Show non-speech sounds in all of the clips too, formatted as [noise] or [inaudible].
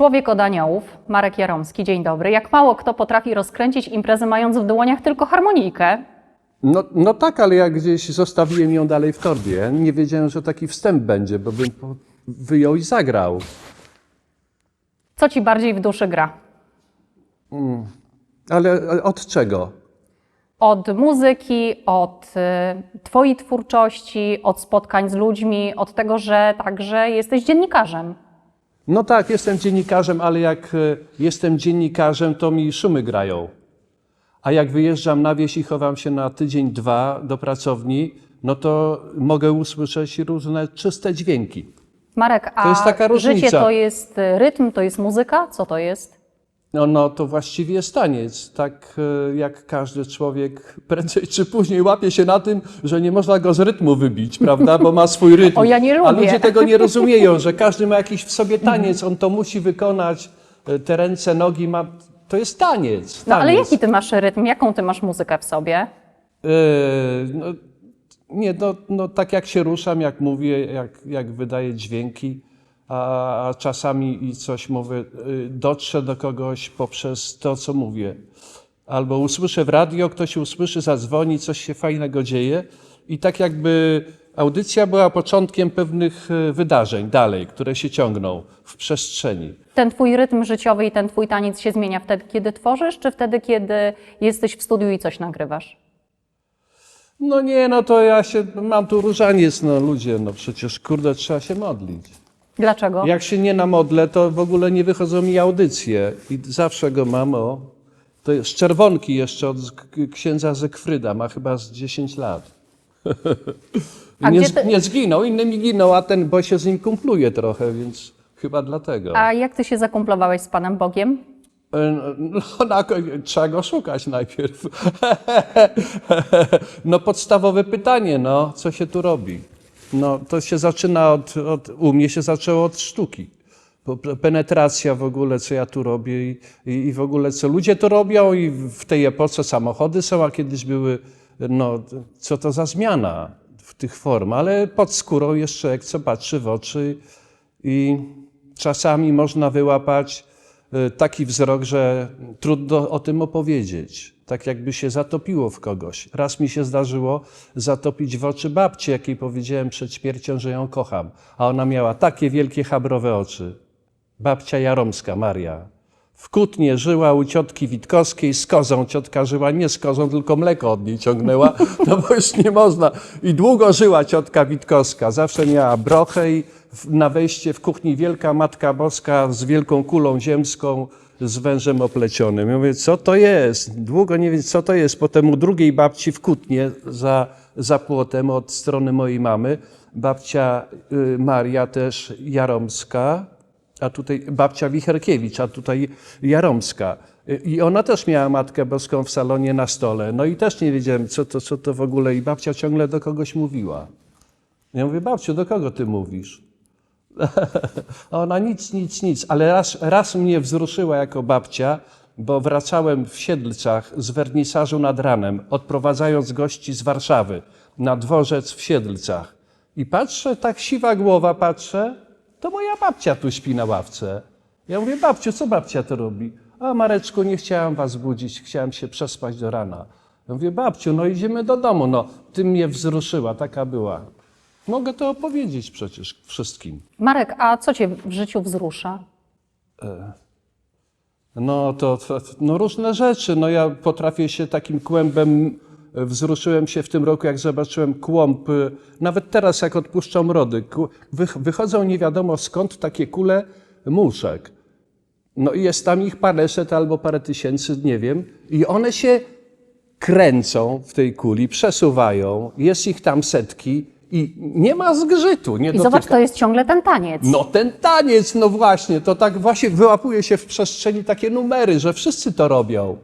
Człowiek od aniołów, Marek Jaromski, dzień dobry. Jak mało kto potrafi rozkręcić imprezę mając w dłoniach tylko harmonijkę. No, no tak, ale ja gdzieś zostawiłem ją dalej w torbie. Nie wiedziałem, że taki wstęp będzie, bo bym po- wyjął i zagrał. Co ci bardziej w duszy gra? Ale e, od czego? Od muzyki, od y, twojej twórczości, od spotkań z ludźmi, od tego, że także jesteś dziennikarzem. No tak, jestem dziennikarzem, ale jak e, jestem dziennikarzem, to mi szumy grają. A jak wyjeżdżam na wieś i chowam się na tydzień, dwa do pracowni, no to mogę usłyszeć różne czyste dźwięki. Marek, a To jest taka życie różnica. to jest y, rytm, to jest muzyka? Co to jest? No, no to właściwie jest taniec. Tak e, jak każdy człowiek [laughs] prędzej czy później łapie się na tym, że nie można go z rytmu wybić, prawda? Bo ma swój rytm. [laughs] O, ja nie A lubię. ludzie [laughs] tego nie rozumieją, że każdy ma jakiś w sobie taniec, on to musi wykonać, e, te ręce, nogi ma. To jest taniec. No ale taniec. jaki ty masz rytm? Jaką ty masz muzykę w sobie? E, no, nie, no, no tak jak się ruszam, jak mówię, jak, jak wydaję dźwięki, a, czasami i coś mówię, y, dotrze do kogoś poprzez to, co mówię. Albo usłyszę w radio, ktoś usłyszy, zadzwoni, coś się fajnego dzieje i tak jakby audycja była początkiem pewnych y, wydarzeń dalej, które się ciągną w przestrzeni. Ten twój rytm życiowy i ten twój taniec się zmienia wtedy, kiedy tworzysz, czy wtedy, kiedy jesteś w studiu i coś nagrywasz? No nie, no to ja się, mam tu różaniec, no ludzie, no przecież kurde, trzeba się modlić. Dlaczego? Jak się nie namodlę, to w ogóle nie wychodzą mi audycje i zawsze go mam, o. To jest czerwonki jeszcze od księdza Zekfryda, ma chyba z 10 lat. [laughs] A nie, ty- nie zginął, innymi giną, a ten, bo się z nim kumpluje trochę, więc chyba dlatego. A jak ty się zakumplowałeś z Panem Bogiem? E, No, [laughs] na, trzeba go szukać najpierw. [laughs] No podstawowe pytanie, no, co się tu robi? No, to się zaczyna od, od u mnie się zaczęło od sztuki. Penetracja w ogóle, co ja tu robię i, i, i w ogóle co ludzie to robią i w tej epoce samochody są, a kiedyś były, no, co to za zmiana w tych form, ale pod skórą jeszcze jak co patrzy w oczy i czasami można wyłapać taki wzrok, że trudno o tym opowiedzieć. Tak jakby się zatopiło w kogoś. Raz mi się zdarzyło zatopić w oczy babci, jakiej powiedziałem przed śmiercią, że ją kocham. A ona miała takie wielkie chabrowe oczy. Babcia Jaromska, Maria. W Kutnie żyła u ciotki Witkowskiej z kozą. Ciotka żyła nie z kozą, tylko mleko od niej ciągnęła, [laughs] no bo już nie można. I długo żyła ciotka Witkowska. Zawsze miała brochę i na wejście w kuchni Wielka Matka Boska z wielką kulą ziemską z wężem oplecionym. Ja mówię, co to jest? Długo nie wiem, co to jest. Potem u drugiej babci w Kutnie za, za płotem od strony mojej mamy, babcia y, Maria też Jaromska, a tutaj babcia Wicherkiewicz, a tutaj Jaromska. I ona też miała Matkę Boską w salonie na stole. No i też nie wiedziałem, co to, co to w ogóle. I babcia ciągle do kogoś mówiła. Ja mówię, babciu, do kogo ty mówisz? [laughs] Ona nic, nic, nic. Ale raz, raz mnie wzruszyła jako babcia, bo wracałem w Siedlcach z wernisażu nad ranem, odprowadzając gości z Warszawy na dworzec w Siedlcach. I patrzę, tak siwa głowa patrzę, to moja babcia tu śpi na ławce. Ja mówię, babciu, co babcia to robi? A Mareczku, nie chciałam was budzić, chciałam się przespać do rana. Ja mówię, babciu, no idziemy do domu. No, ty mnie wzruszyła, taka była. Mogę to opowiedzieć przecież wszystkim. Marek, a co cię w życiu wzrusza? No to, to no różne rzeczy. No ja potrafię się takim kłębem, e, wzruszyłem się w tym roku, jak zobaczyłem kłąb, e, nawet teraz jak odpuszczą rody, wychodzą nie wiadomo skąd takie kule muszek. No i jest tam ich paręset albo parę tysięcy, nie wiem. I one się kręcą w tej kuli, przesuwają, jest ich tam setki i nie ma zgrzytu. Nie I zobacz, dotyka. to jest ciągle ten taniec. No ten taniec, no właśnie, to tak właśnie wyłapuje się w przestrzeni takie numery, że wszyscy to robią.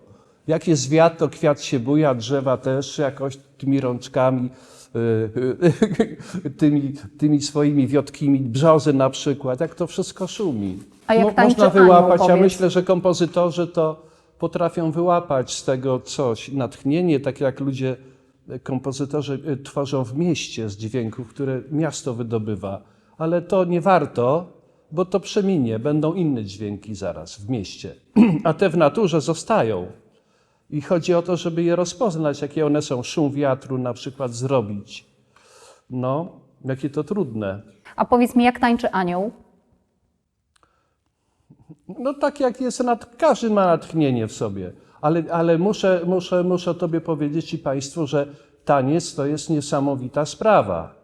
Jak jest wiatr, to kwiat się buja, drzewa też jakoś tymi rączkami, yy, [laughs] tymi, tymi swoimi wiotkimi, brzozy na przykład, jak to wszystko szumi. A jak tańczy można anioł, wyłapać, a powiedz? myślę, że kompozytorzy to potrafią wyłapać z tego coś, natchnienie, tak jak ludzie, e, kompozytorzy e, tworzą w mieście z dźwięków, które miasto wydobywa. Ale to nie warto, bo to przeminie, będą inne dźwięki zaraz w mieście, [clears throat] a te w naturze zostają. I chodzi o to, żeby je rozpoznać, jakie one są, szum wiatru na przykład zrobić. No, jakie to trudne. A powiedz mi, jak tańczy anioł? No tak jak jest, nad, każdy ma natchnienie w sobie, ale, ale muszę, muszę, muszę Tobie powiedzieć i Państwu, że taniec to jest niesamowita sprawa.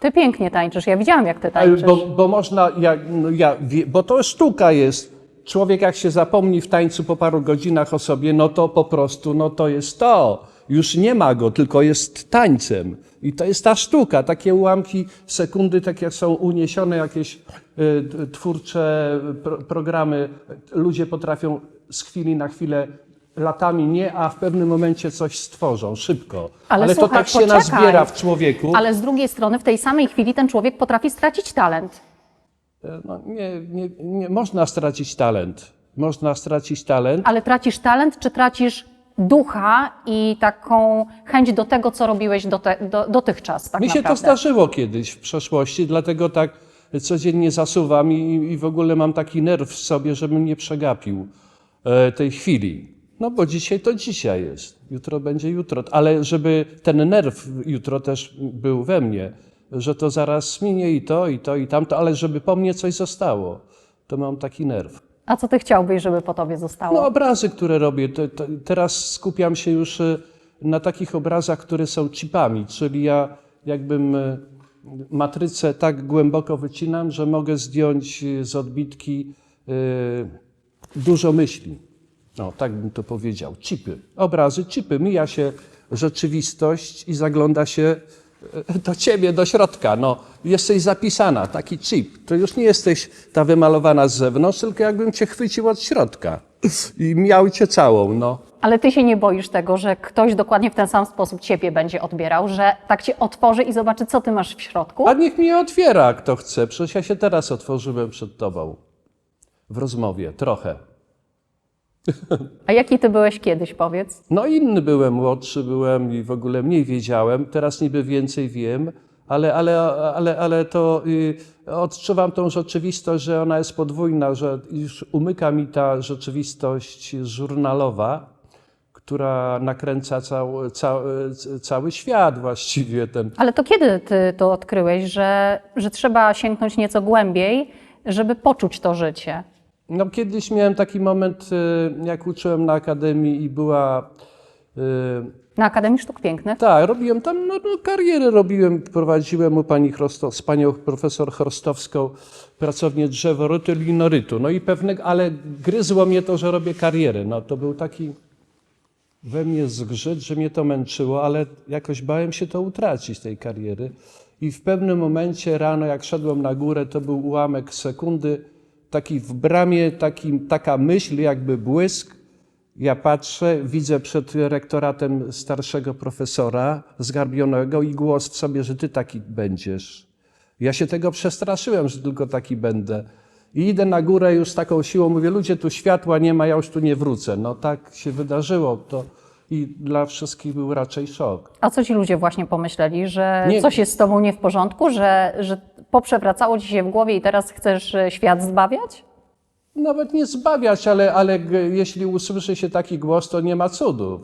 Ty pięknie tańczysz, ja widziałam, jak ty tańczysz. Bo, bo można, jak, no ja, wie- bo to sztuka jest. Człowiek jak się zapomni w tańcu po paru godzinach o sobie, no to po prostu, no to jest to. Już nie ma go, tylko jest tańcem. I to jest ta sztuka. Takie ułamki sekundy, takie są uniesione jakieś y, twórcze pro, programy. Ludzie potrafią z chwili na chwilę latami nie, a w pewnym momencie coś stworzą szybko. Ale to słuchaj, tak się poczekaj. nazbiera w człowieku. Ale z drugiej strony, w tej samej chwili ten człowiek potrafi stracić talent. No, nie, nie, nie, można stracić talent. Można stracić talent. Ale tracisz talent, czy tracisz ducha i taką chęć do tego, co robiłeś dote, do, dotychczas? Tak Mi się to naprawdę? zdarzyło kiedyś w przeszłości, dlatego tak codziennie zasuwam i, i w ogóle mam taki nerw w sobie, żebym nie przegapił e, tej chwili. No bo dzisiaj to dzisiaj jest, jutro będzie jutro, ale żeby ten nerw jutro też był we mnie, że to zaraz minie i to, i to, i tamto, ale żeby po mnie coś zostało, to mam taki nerw. A co ty chciałbyś, żeby po tobie zostało? No, obrazy, które robię. Te, te, teraz skupiam się już e, na takich obrazach, które są chipami, czyli ja jakbym e, matrycę tak głęboko wycinam, że mogę zdjąć e, z odbitki dużo myśli. No, tak bym to powiedział. Chipy. Obrazy, chipy. Mija się rzeczywistość i zagląda się do ciebie, do środka. No, jesteś zapisana, taki chip. To już nie jesteś ta wymalowana z zewnątrz, tylko jakbym cię chwycił od środka i miał cię całą, no. Ale ty się nie boisz tego, że ktoś dokładnie w ten sam sposób ciebie będzie odbierał, że tak cię otworzy i zobaczy, co ty masz w środku? A niech mnie otwiera, kto chce. Przecież ja się teraz otworzyłem przed tobą. W rozmowie, trochę. A jaki ty byłeś kiedyś, powiedz? No inny byłem, młodszy byłem i w ogóle mniej wiedziałem. Teraz niby więcej wiem, ale, ale, ale, ale to y, odczuwam tą rzeczywistość, że ona jest podwójna, że już umyka mi ta rzeczywistość żurnalowa, która nakręca cały, cały, cały świat właściwie. Ten, Ale to kiedy ty to odkryłeś, że, że trzeba sięgnąć nieco głębiej, żeby poczuć to życie? No, kiedyś miałem taki moment, y, jak uczyłem na akademii i była. y, Na Akademii Sztuk Pięknych? Tak, robiłem tam, no, no karierę robiłem, prowadziłem u pani Chrosto, z panią profesor Chrostowską pracownię drzeworytu linorytu. No i pewnego, ale gryzło mnie to, że robię karierę. No to był taki we mnie zgrzyt, że mnie to męczyło, ale jakoś bałem się to utracić, tej kariery. I w pewnym momencie rano, jak szedłem na górę, to był ułamek sekundy, taki w bramie, taki, taka myśl, jakby błysk. Ja patrzę, widzę przed rektoratem starszego profesora zgarbionego i głos w sobie, że ty taki będziesz. Ja się tego przestraszyłem, że tylko taki będę. I idę na górę już z taką siłą, mówię, ludzie, tu światła nie ma, ja już tu nie wrócę. No tak się wydarzyło to i dla wszystkich był raczej szok. A co ci ludzie właśnie pomyśleli, że Nie. coś jest z tobą nie w porządku, że, że poprzewracało ci się w głowie i teraz chcesz e, świat zbawiać? Nawet nie zbawiać, ale, ale jeśli usłyszy się taki głos, to nie ma cudów.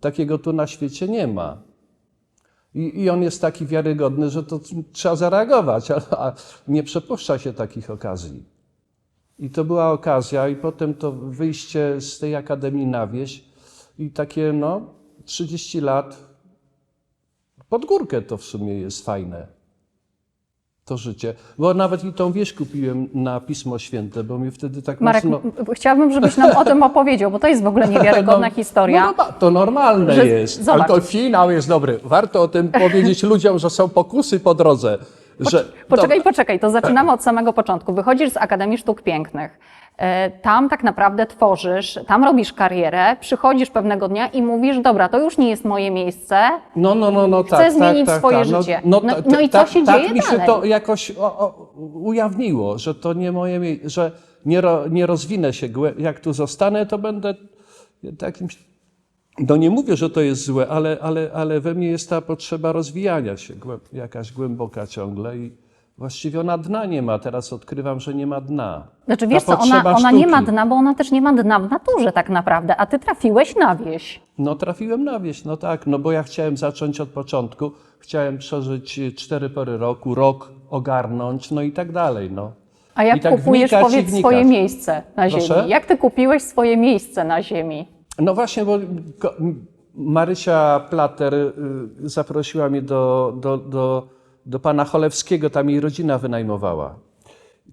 Takiego tu na świecie nie ma. I, I on jest taki wiarygodny, że to trzeba zareagować, a, a nie przepuszcza się takich okazji. I to była okazja, i potem to wyjście z tej akademii na wieś i takie, no, 30 lat pod górkę to w sumie jest fajne. To życie. Bo nawet i tą wieś kupiłem na Pismo Święte, bo mnie wtedy tak Marek, mocno... chciałabym, żebyś nam o tym [laughs] opowiedział, bo to jest w ogóle niewiarygodna historia. No, no, to normalne Że- jest. zobacz. Ale to finał jest dobry. Warto o tym powiedzieć ludziom, że są pokusy po drodze. Że, Poczekaj, poczekaj, to zaczynamy od samego początku. Wychodzisz z Akademii Sztuk Pięknych. E, Tam tak naprawdę tworzysz, tam robisz karierę, przychodzisz pewnego dnia i mówisz, dobra, to już nie jest moje miejsce, No, no, no, no Chcę tak, tak, zmienić tak, swoje tak. życie. No, No- ta- no i co tak, się tak dzieje mi się dalej? to jakoś o, o, ujawniło, że to nie moje miejsce, że nie, ro, nie rozwinę się. Jak tu zostanę, to będę jakimś... No nie mówię, że to jest złe, ale, ale, ale we mnie jest ta potrzeba rozwijania się, jakaś głęboka ciągle i właściwie ona dna nie ma. Teraz odkrywam, że nie ma dna. Znaczy Ta wiesz co, ona, ona nie ma dna, bo ona też nie ma dna w naturze tak naprawdę, a ty trafiłeś na wieś. No trafiłem na wieś, no tak, no bo ja chciałem zacząć od początku, chciałem przeżyć y, cztery pory roku, rok ogarnąć, no i tak dalej, no. A jak I tak kupujesz, wnikać powiedz, wnikać. swoje miejsce na Proszę? ziemi? Jak ty kupiłeś swoje miejsce na ziemi? No właśnie, bo Marysia Plater y, zaprosiła mnie do, do, do, do pana Cholewskiego, tam jej rodzina wynajmowała.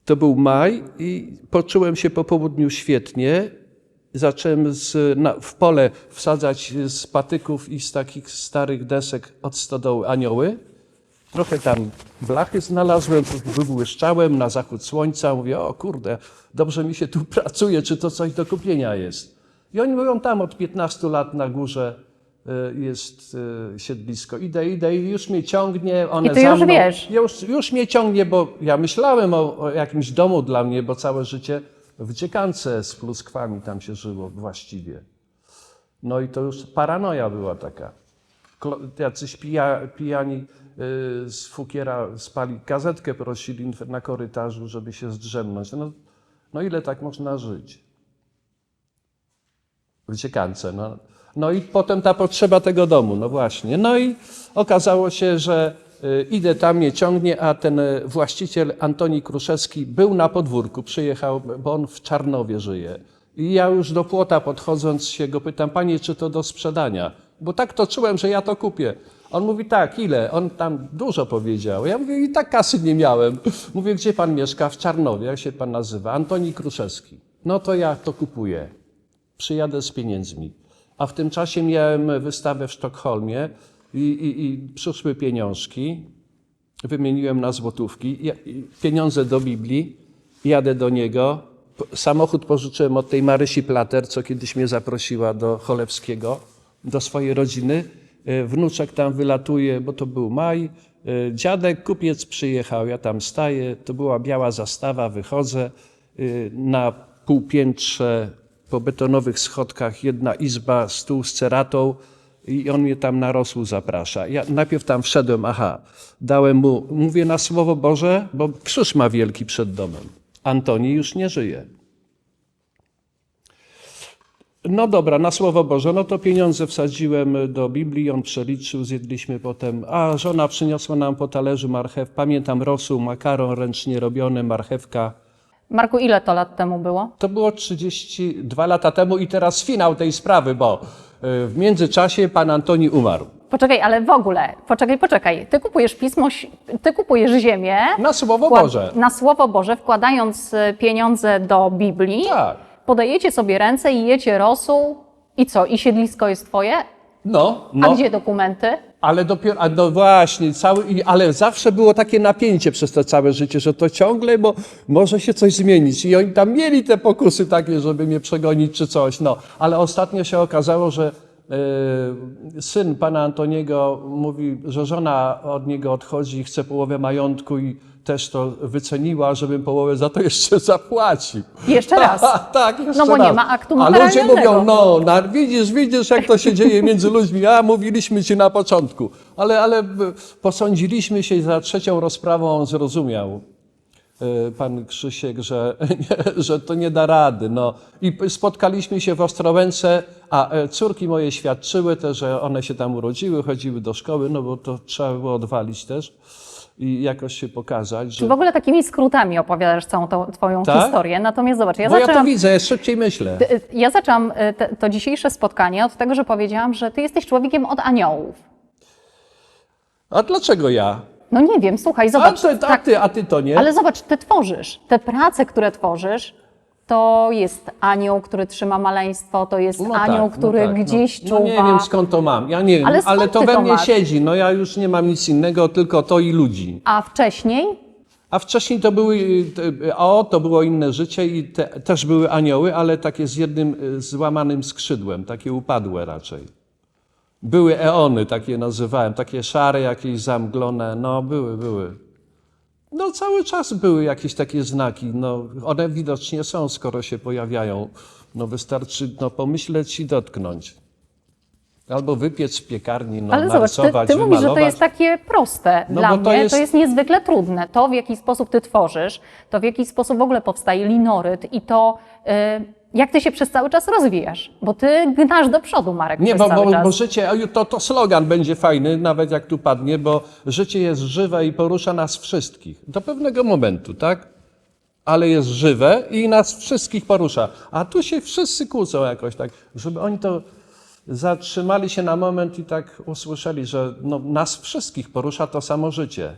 To był maj i poczułem się po południu świetnie. Zacząłem z, na, w pole wsadzać z patyków i z takich starych desek od stodoły anioły. Trochę tam blachy znalazłem, wybłyszczałem na zachód słońca. Mówię, o kurde, dobrze mi się tu [laughs] pracuje, czy to coś do kupienia jest. I oni mówią, tam od 15 lat na górze y, jest y, siedlisko. Idę, idę i już mnie ciągnie, one I ty za już mną. wiesz. Już, już mnie ciągnie, bo ja myślałem o, o jakimś domu dla mnie, bo całe życie w dziekance z pluskwami tam się żyło właściwie. No i to już paranoja była taka. Jacyś pija, pijani y, z fukiera spali gazetkę, prosili na korytarzu, żeby się zdrzemnąć. No, no ile tak można żyć? W dziekance. No. no i potem ta potrzeba tego domu, no właśnie. No i okazało się, że y, idę tam, mnie ciągnie, a ten y, właściciel Antoni Kruszewski był na podwórku, przyjechał, bo on w Czarnowie żyje. I ja już do płota podchodząc się go pytam, panie, czy to do sprzedania? Bo tak to czułem, że ja to kupię. On mówi tak, ile? On tam dużo powiedział. Ja mówię, i tak kasy nie miałem. Mówię, gdzie pan mieszka? W Czarnowie. Jak się pan nazywa? Antoni Kruszewski. No to ja to kupuję przyjadę z pieniędzmi. A w tym czasie miałem wystawę w Sztokholmie i, i, i przyszły pieniążki, wymieniłem na złotówki, pieniądze do Biblii, jadę do niego. Samochód pożyczyłem od tej Marysi Plater, co kiedyś mnie zaprosiła do Cholewskiego, do swojej rodziny. E, Wnuczek tam wylatuje, bo to był maj. E, Dziadek, kupiec przyjechał, ja tam staję, to była biała zastawa, wychodzę. Y, Na półpiętrze po betonowych schodkach jedna izba, stół z ceratą i on mnie tam na rosół zaprasza. Ja najpierw tam wszedłem, aha, dałem mu, mówię na Słowo Boże, bo krzyż ma wielki przed domem. Antoni już nie żyje. No dobra, na Słowo Boże, no to pieniądze wsadziłem do Biblii, on przeliczył, zjedliśmy potem, a żona przyniosła nam po talerzu marchew, pamiętam rosół, makaron ręcznie robiony, marchewka. Marku, ile to lat temu było? To było 32 lata temu i teraz finał tej sprawy, bo y, w międzyczasie pan Antoni umarł. Poczekaj, ale w ogóle, poczekaj, poczekaj. Ty kupujesz pismo, ś- ty kupujesz ziemię. Na Słowo Boże. Na Słowo Boże, wkładając e, pieniądze do Biblii. Tak. Podajecie sobie ręce i jecie rosół. I co? I siedlisko jest twoje? No, A no. gdzie dokumenty? Ale dopiero, a no właśnie, cały, ale zawsze było takie napięcie przez to całe życie, że to ciągle, bo może się coś zmienić. I oni tam mieli te pokusy takie, żeby mnie przegonić czy coś. No, ale ostatnio się okazało, że e, syn pana Antoniego mówi, że żona od niego odchodzi i chce połowę majątku i też to wyceniła, żebym połowę za to [laughs] jeszcze zapłacił. Jeszcze raz. [laughs] tak, jeszcze No bo raz. nie ma aktu A ludzie notarialnego. mówią, no, na, widzisz, widzisz, jak to się dzieje między [laughs] ludźmi. A, mówiliśmy ci na początku. Ale, ale b- posądziliśmy się i za trzecią rozprawą on zrozumiał, e, pan Krzysiek, że, że to nie da rady. No. I spotkaliśmy się w Ostrołęce, a e, córki moje świadczyły też, że one się tam urodziły, chodziły do szkoły, no bo to trzeba było odwalić też i jakoś się pokazać, że... W ogóle takimi skrótami opowiadasz całą tą twoją Tak? historię. Natomiast zobacz, ja Bo ja to zaczęłam, widzę, ja szybciej myślę. ja zaczęłam y, te, to dzisiejsze spotkanie od tego, że powiedziałam, że ty jesteś człowiekiem od aniołów. A dlaczego ja? No nie wiem, słuchaj, A zobacz. ty, a tak, ty, a ty to nie? ale zobacz, ty tworzysz. Te prace, które tworzysz, to jest anioł, który trzyma maleństwo, to jest No anioł, tak, który no tak, gdzieś no, czuwa. No nie wiem skąd to mam. Ja nie wiem, Ale ale, skąd to ty we to mnie masz? siedzi. No ja już nie mam nic innego, tylko to i ludzi. A wcześniej? A wcześniej to były, te- o, to było inne życie i te, też były anioły, ale takie z jednym y, złamanym skrzydłem, takie upadłe raczej. Były eony, takie nazywałem, takie szare, jakieś zamglone, no były, były. No cały czas były jakieś takie znaki, no one widocznie są, skoro się pojawiają. No wystarczy no, pomyśleć i dotknąć. Albo wypiec w piekarni, no, Ale zobacz, ty, ty mówisz, że to jest takie proste. No Dla mnie to to jest- jest... niezwykle trudne. To, w jaki sposób ty tworzysz, to w jaki sposób w ogóle powstaje linoryt i to, y, jak ty się przez cały czas rozwijasz. Bo ty gnasz do przodu, Marek, Nie, bo, bo, bo życie, to, to slogan będzie fajny, nawet jak tu padnie, bo życie jest żywe i porusza nas wszystkich. Do pewnego momentu, tak? Ale jest żywe i nas wszystkich porusza. A tu się wszyscy kłócą jakoś tak, żeby oni to zatrzymali się na moment i tak usłyszeli, że no, nas wszystkich porusza to samo życie.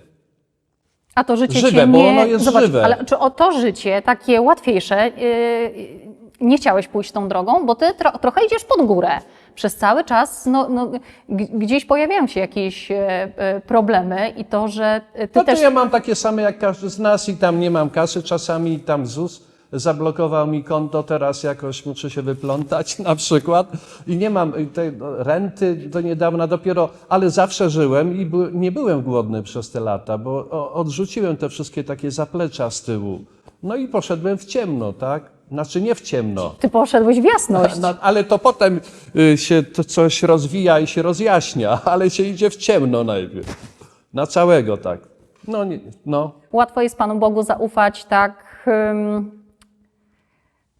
A to życie Żywe, cię bo nie... ono jest Zobacz, żywe. Ale czy o to życie, takie łatwiejsze, yy, nie chciałeś pójść tą drogą, bo ty tro, trochę idziesz pod górę. Przez cały czas no, no, gdzieś pojawiają się jakieś e, e, problemy i to, że ty No to też... ja mam takie same jak każdy z nas i tam nie mam kasy, czasami tam ZUS zablokował mi konto, teraz jakoś muszę się wyplątać [laughs] na przykład i nie mam tej no, renty do niedawna dopiero, ale zawsze żyłem i by, nie byłem głodny przez te lata, bo odrzuciłem te wszystkie takie zaplecza z tyłu. No i poszedłem w ciemno, tak? Znaczy nie w ciemno. Ty poszedłeś w jasność. No, ale to potem y, się to coś rozwija i się rozjaśnia, [laughs] ale się idzie w ciemno najpierw. Na całego tak. No, nie, no. Łatwo jest Panu Bogu zaufać tak ym,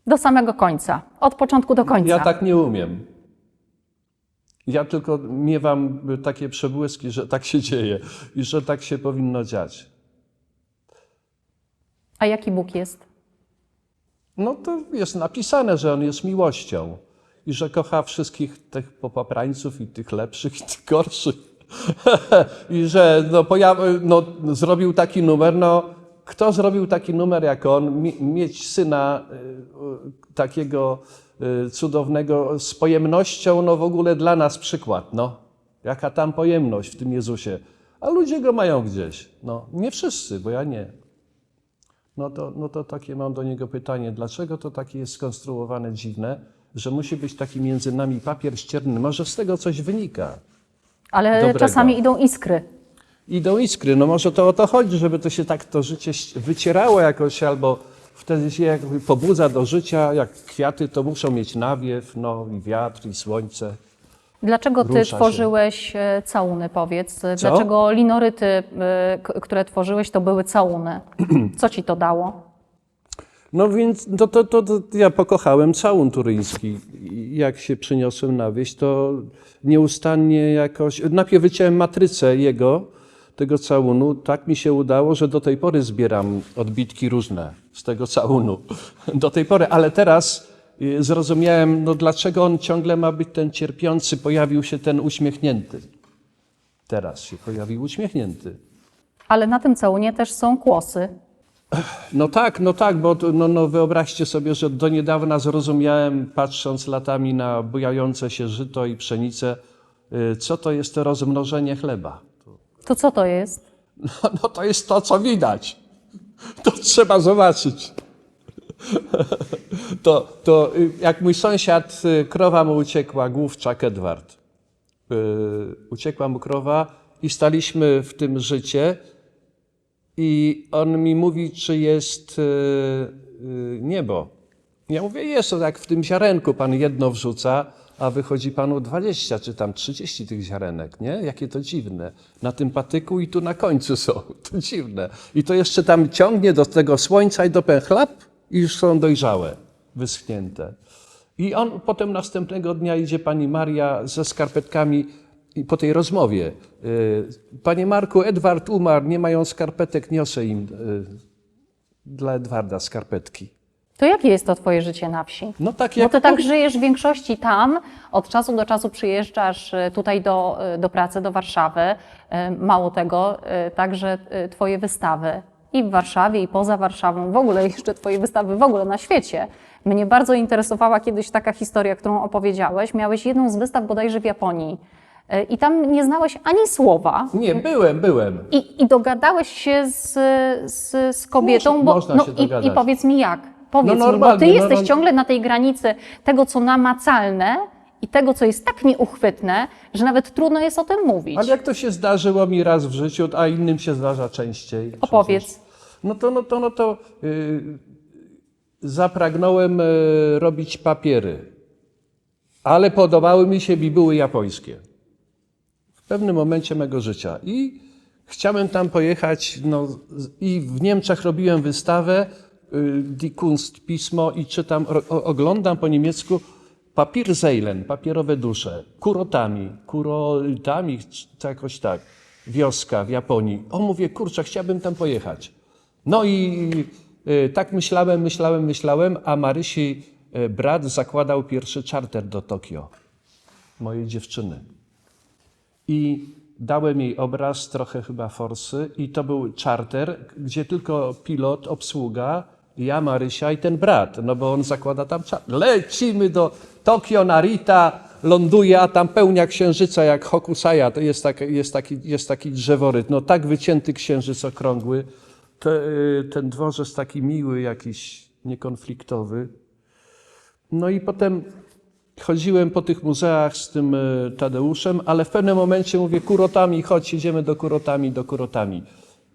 do samego końca, od początku do końca. Ja tak nie umiem. Ja tylko miewam takie przebłyski, że tak się dzieje i że tak się powinno dziać. A jaki Bóg jest? No to jest napisane, że On jest miłością i że kocha wszystkich tych popaprańców i tych lepszych i tych gorszych. [laughs] I że no, no, zrobił taki numer, no kto zrobił taki numer jak on, Mi- mieć syna y, takiego y, cudownego z pojemnością, no w ogóle dla nas przykład, no. Jaka tam pojemność w tym Jezusie. A ludzie go mają gdzieś. No, nie wszyscy, bo ja nie. No to, no to takie mam do niego pytanie. Dlaczego to takie jest skonstruowane dziwne, że musi być taki między nami papier ścierny? Może z tego coś wynika? Ale Dobrego. czasami idą iskry. Idą iskry. No może to o to chodzi, żeby to się tak to życie wycierało jakoś, albo wtedy się jakby pobudza do życia. Jak kwiaty, to muszą mieć nawiew, no i wiatr, i słońce. Dlaczego ty Rusza tworzyłeś e, całuny, powiedz? Dlaczego linoryty, e, k- które tworzyłeś, to były całuny? [clears throat] Co ci to dało? No więc no to, to, to ja pokochałem całun turyński. I Jak się przyniosłem na wieś, to nieustannie jakoś... Najpierw wyciąłem matrycę jego, tego całunu. Tak mi się udało, że do tej pory zbieram odbitki różne z tego całunu. [laughs] Do tej pory, ale teraz zrozumiałem, no dlaczego on ciągle ma być ten cierpiący, pojawił się ten uśmiechnięty. Teraz się pojawił uśmiechnięty. Ale na tym całunie też są kłosy. No tak, no tak, bo no, no wyobraźcie sobie, że do niedawna zrozumiałem, patrząc latami na bujające się żyto i pszenicę, y, co to jest to rozmnożenie chleba. To co to jest? [laughs] No, no to jest to, co widać. To trzeba zobaczyć. [laughs] To, to y, jak mój sąsiad, y, krowa mu uciekła, główczak Edward. Y, Uciekła mu krowa i staliśmy w tym życie i on mi mówi, czy jest niebo. Ja mówię, jest to tak w tym ziarenku pan jedno wrzuca, a wychodzi panu 20 czy tam 30 tych ziarenek, nie? Jakie to dziwne. Na tym patyku i tu na końcu są. [laughs] To dziwne. I to jeszcze tam ciągnie do tego słońca i do pęchlap i już są dojrzałe, wyschnięte. I on potem następnego dnia idzie pani Maria ze skarpetkami i po tej rozmowie. y, Panie Marku, Edward umarł, nie mają skarpetek, niosę im y, dla Edwarda skarpetki. To jakie jest to twoje życie na wsi? No tak Bo jak ty tak żyjesz w większości tam, od czasu do czasu przyjeżdżasz e, tutaj do, do pracy, do Warszawy. Mało tego, także twoje wystawy i w Warszawie, i poza Warszawą, w ogóle jeszcze twoje wystawy w ogóle na świecie. Mnie bardzo interesowała kiedyś taka historia, którą opowiedziałeś. Miałeś jedną z wystaw bodajże w Japonii e, i tam nie znałeś ani słowa. Nie, byłem, byłem. I, I dogadałeś się z, z, z kobietą, Można- bo, można no, i, i powiedz mi jak. Powiedz No mi, bo ty jesteś ciągle na tej granicy tego, co namacalne i tego, co jest tak nieuchwytne, że nawet trudno jest o tym mówić. Ale jak to się zdarzyło mi raz w życiu, a innym się zdarza częściej. Opowiedz. przecież. No to, no to, no to yy, zapragnąłem yy, robić papiery. ale podobały mi się bibuły japońskie. W pewnym momencie mego życia. I chciałem tam pojechać, no, i w Niemczech robiłem wystawę, y, Die Kunst pismo i czytam, oglądam po niemiecku Papierseilen, papierowe dusze, kurotami, kurotami, czy jakoś tak, wioska w Japonii. O, mówię, kurczę, chciałbym tam pojechać. No i y, tak myślałem, myślałem, myślałem, a Marysi y, brat zakładał pierwszy czarter do Tokio, mojej dziewczyny. I dałem jej obraz, trochę chyba forsy, i to był czarter, gdzie tylko pilot, obsługa, ja, Marysia i ten brat, no bo on zakłada tam czarter. Lecimy do Tokio, Narita, ląduje, a tam pełnia księżyca jak Hokusaya, to jest, tak, jest, taki, jest taki drzeworyt, no tak wycięty księżyc okrągły, te, y, ten dworzec taki miły, jakiś niekonfliktowy. No i potem chodziłem po tych muzeach z tym e, Tadeuszem, ale w pewnym momencie mówię, kurotami, chodź, idziemy do kurotami, do kurotami.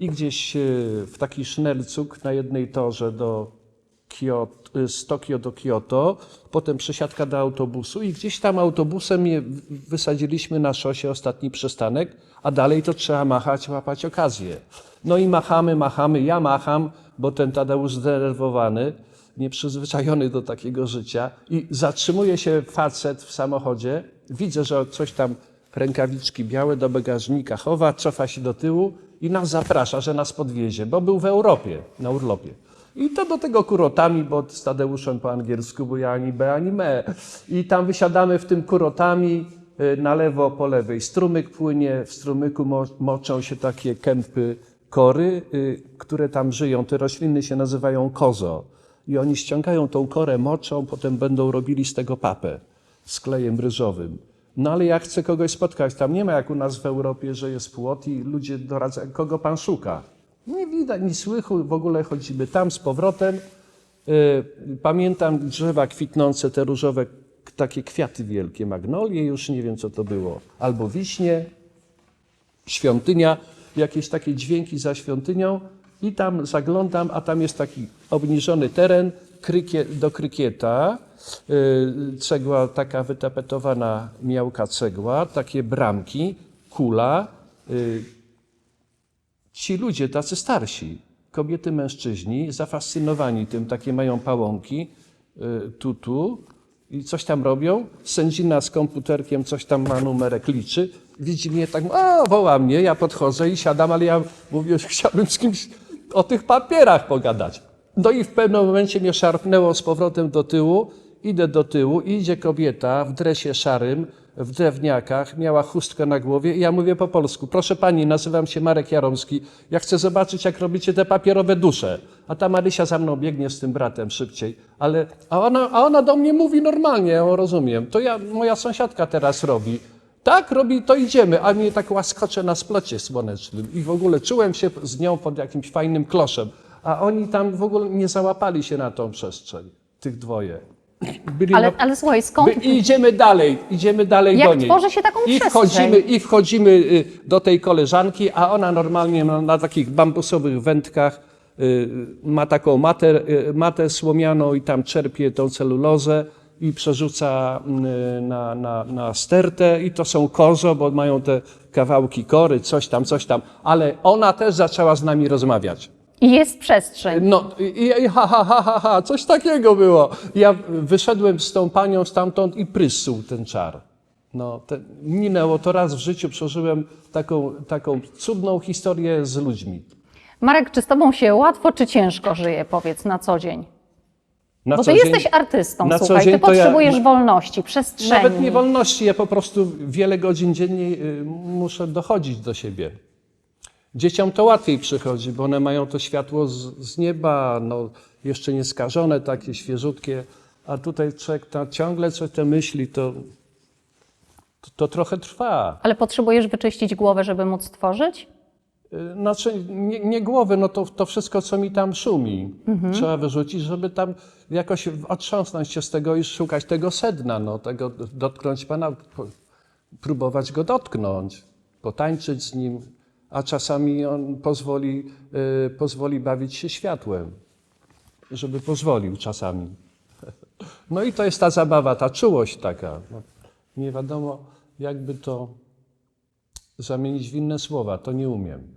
I gdzieś e, w taki sznelcuk na jednej torze do Kyoto, e, z Tokio do Kyoto, potem przesiadka do autobusu i gdzieś tam autobusem wysadziliśmy na szosie ostatni przystanek, a dalej to trzeba machać, łapać okazję. No i machamy, machamy, ja macham, bo ten Tadeusz zdenerwowany, nieprzyzwyczajony do takiego życia i zatrzymuje się facet w samochodzie, widzę, że coś tam rękawiczki białe do bagażnika chowa, cofa się do tyłu i nas zaprasza, że nas podwiezie, bo był w Europie, na urlopie. I to do tego kurotami, bo z Tadeuszem po angielsku, bo ja ani B, ani me. I tam wysiadamy w tym kurotami, y, na lewo, po lewej strumyk płynie, w strumyku mo moczą się takie kępy kory, y, które tam żyją. Te rośliny się nazywają kozo. I oni ściągają tą korę moczą, potem będą robili z tego papę z klejem ryżowym. No ale ja chcę kogoś spotkać. Tam nie ma jak u nas w Europie, że jest płot i ludzie doradzają, kogo pan szuka. Nie widać ni słychu, w ogóle chodzimy tam z powrotem. Y, Pamiętam drzewa kwitnące, te różowe, takie kwiaty wielkie, magnolie, już nie wiem co to było, albo wiśnie, świątynia, jakieś takie dźwięki za świątynią i tam zaglądam, a tam jest taki obniżony teren krykie, do krykieta, y, cegła taka wytapetowana miałka cegła, takie bramki, kula, y, ci ludzie, tacy starsi, kobiety, mężczyźni, zafascynowani tym, takie mają pałąki, y, tutu i coś tam robią. Sędzina z komputerkiem coś tam ma numerek, liczy. Widzi mnie tak, a woła mnie, ja podchodzę i siadam, ale ja mówię, że [laughs] chciałbym z kimś o tych papierach pogadać. No i w pewnym momencie mnie szarpnęło z powrotem do tyłu. Idę do tyłu, idzie kobieta w dresie szarym, w drewniakach, miała chustkę na głowie i ja mówię po polsku, proszę pani, nazywam się Marek Jaromski, ja chcę zobaczyć, jak robicie te papierowe dusze. A ta Marysia za mną biegnie z tym bratem szybciej, ale, a ona, a ona do mnie mówi normalnie, ja ją rozumiem. To ja, moja sąsiadka teraz robi. Tak, robi, to idziemy, a mnie tak łaskocze na splocie słonecznym i w ogóle czułem się z nią pod jakimś fajnym kloszem, a oni tam w ogóle nie załapali się na tą przestrzeń, tych dwoje. Byli Ale, na- ale słuchaj, skąd... I idziemy dalej, idziemy dalej Jak do niej. tworzy się taką I przestrzeń? wchodzimy, I wchodzimy y, do tej koleżanki, a ona normalnie na, na takich bambusowych wędkach y, ma taką matę, y, matę słomianą i tam czerpie tą celulozę i przerzuca y, na, na, na stertę i to są kozo, bo mają te kawałki kory, coś tam, coś tam. Ale ona też zaczęła z nami rozmawiać. I jest przestrzeń. No i, i ha, ha, ha, ha, ha, coś takiego było. Ja wyszedłem z tą panią stamtąd i prysł ten czar. No, te, minęło to raz w życiu, przeżyłem taką, taką cudną historię z ludźmi. Marek, czy z tobą się łatwo, czy ciężko żyje, powiedz, na co dzień? Na Bo ty dzień- jesteś artystą, na słuchaj, ty to ja- potrzebujesz wolności, przestrzeni. Nawet nie wolności, ja po prostu wiele godzin dziennie y, muszę dochodzić do siebie. Dzieciom to łatwiej przychodzi, bo one mają to światło z, z nieba, no, jeszcze nie skażone, takie świeżutkie, a tutaj człowiek ciągle coś te myśli, to, to, to trochę trwa. Ale potrzebujesz wyczyścić głowę, żeby móc tworzyć? Y, Znaczy, nie, nie głowy, no to, to wszystko, co mi tam szumi, trzeba wyrzucić, żeby tam jakoś otrząsnąć się z tego i szukać tego sedna, no, tego dotknąć Pana, próbować go dotknąć, potańczyć z nim, a czasami on pozwoli, y, pozwoli bawić się światłem, żeby pozwolił czasami. [laughs] No i to jest ta zabawa, ta czułość taka. No, nie wiadomo, jakby to zamienić w inne słowa, to nie umiem.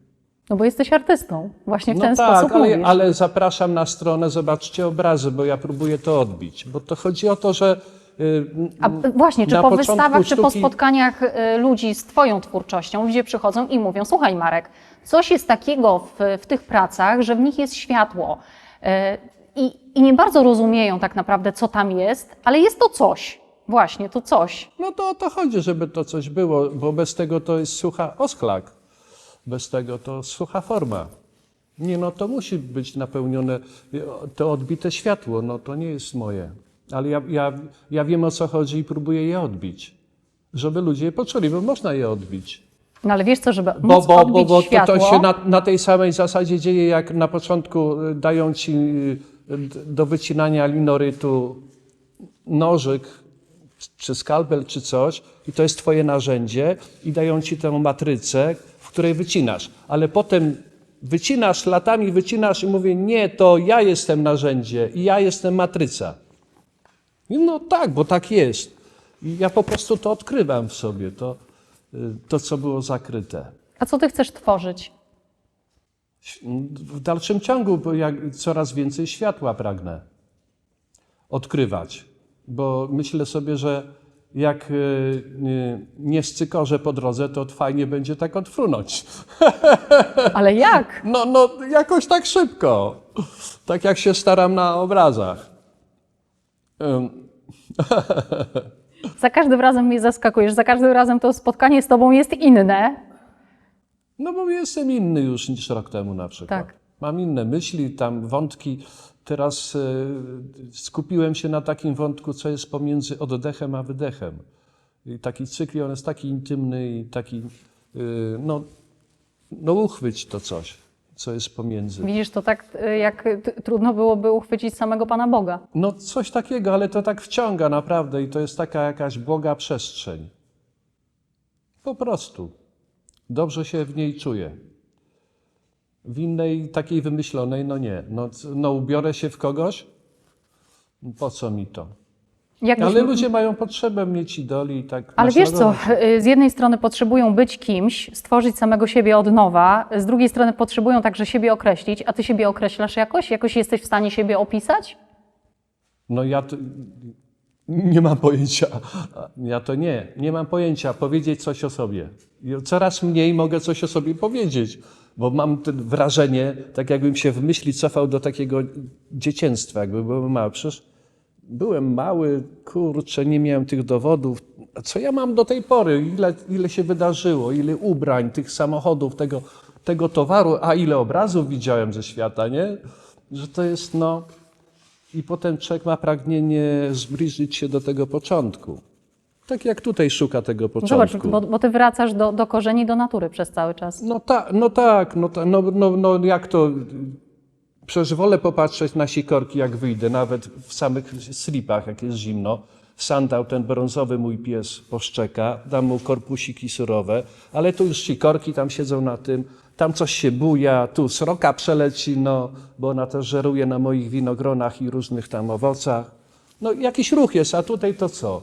No bo jesteś artystą. Właśnie w no ten tak, sposób ale, mówisz. ale zapraszam na stronę, zobaczcie obrazy, bo ja próbuję to odbić. Bo to chodzi o to, że. Y, A p- właśnie, czy po wystawach, czy po sztuki- spotkaniach y, ludzi z Twoją twórczością, ludzie przychodzą i mówią: Słuchaj, Marek, coś jest takiego w, w tych pracach, że w nich jest światło. Y, I, I nie bardzo rozumieją tak naprawdę, co tam jest, ale jest to coś. Właśnie, to coś. No to o to chodzi, żeby to coś było, bo bez tego to jest sucha osklak. Bez tego to sucha forma. Nie, no to musi być napełnione, to odbite światło, no to nie jest moje. Ale ja, ja, ja wiem o co chodzi i próbuję je odbić. Żeby ludzie je poczuli, bo można je odbić. No ale wiesz co, żeby Bo, móc bo, bo, odbić bo to, światło, to się na, na tej samej zasadzie dzieje, jak na początku y, dają ci y, do wycinania linorytu nożyk, czy skalpel, czy coś, i to jest twoje narzędzie, i dają ci tę matrycę, w której wycinasz. Ale potem wycinasz, latami wycinasz i mówię, nie, to ja jestem narzędzie i ja jestem matryca. No tak, bo tak jest. I ja po prostu to odkrywam w sobie, to, y, to co było zakryte. a co Ty chcesz tworzyć? W dalszym ciągu bo jak coraz więcej światła pragnę odkrywać, bo myślę sobie, że jak y, y, nie scykorze po drodze, to fajnie będzie tak odfrunąć. [laughs] Ale jak? No, no jakoś tak szybko, tak jak się staram na obrazach. [laughs] Za każdym razem mnie zaskakujesz, za każdym razem to spotkanie z Tobą jest inne. No bo jestem inny już niż rok temu na przykład. Tak. Mam inne myśli, tam wątki. Teraz e, skupiłem się na takim wątku, co jest pomiędzy oddechem a wydechem. I taki cykl, on jest taki intymny i taki, e, no, no uchwyć to coś, co jest pomiędzy. Widzisz, to tak y, jak t- trudno byłoby uchwycić samego Pana Boga. No coś takiego, ale to tak wciąga naprawdę i to jest taka jakaś błoga przestrzeń. Po prostu. Dobrze się w niej czuję. W innej, takiej wymyślonej, no nie. No, no ubiorę się w kogoś? Po co mi to? Jakbyś- Ale ludzie mają potrzebę mieć idoli i tak Ale wiesz co, y, z jednej strony potrzebują być kimś, stworzyć samego siebie od nowa, z drugiej strony potrzebują także siebie określić, a ty siebie określasz jakoś? Jakoś jesteś w stanie siebie opisać? No ja to, nie mam pojęcia. Ja to nie, nie mam pojęcia. Powiedzieć coś o sobie. I Coraz mniej mogę coś o sobie powiedzieć, bo mam wrażenie, tak jakbym się w myśli cofał do takiego dzieciństwa, jakby byłem mały. Przecież byłem mały, kurczę, nie miałem tych dowodów. A Co ja mam do tej pory? Ile, ile się wydarzyło? Ile ubrań, tych samochodów, tego, tego towaru, a ile obrazów widziałem ze świata, nie? Że to jest, no... I potem człowiek ma pragnienie zbliżyć się do tego początku. Tak jak tutaj szuka tego Zobacz, początku. bo, bo ty wracasz do, do korzeni, do natury przez cały czas. No, ta, no tak, no, ta, no, no, no jak to. Przecież wolę popatrzeć na sikorki, jak wyjdę, nawet w samych slipach, jak jest zimno. Sandał ten brązowy mój pies poszczeka, dam mu korpusiki surowe, ale tu już sikorki tam siedzą na tym, tam coś się buja, tu sroka przeleci, no, bo ona też żeruje na moich winogronach i różnych tam owocach. No jakiś ruch jest, a tutaj to co?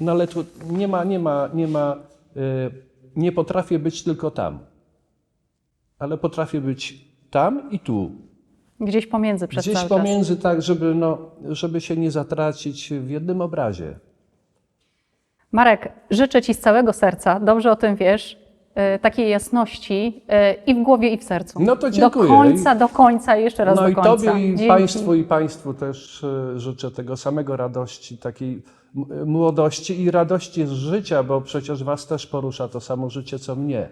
No ale tu nie ma, nie ma, nie ma, e, nie potrafię być tylko tam. Ale potrafię być tam i tu. Gdzieś pomiędzy przez Gdzieś pomiędzy tak, żeby, no, żeby się nie zatracić w jednym obrazie. czas. Marek, życzę Ci z całego serca, dobrze o tym wiesz, y, takiej jasności y, i w głowie, i w sercu. No to dziękuję. Do końca, do końca, jeszcze raz No do i końca. Tobie i Dzięki. Państwu i Państwu też e, życzę tego samego radości, takiej młodości i radości z życia, bo przecież Was też porusza to samo życie, co mnie.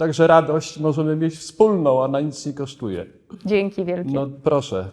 Także radość możemy mieć wspólną, a na nic nie kosztuje. Dzięki wielkie. No proszę.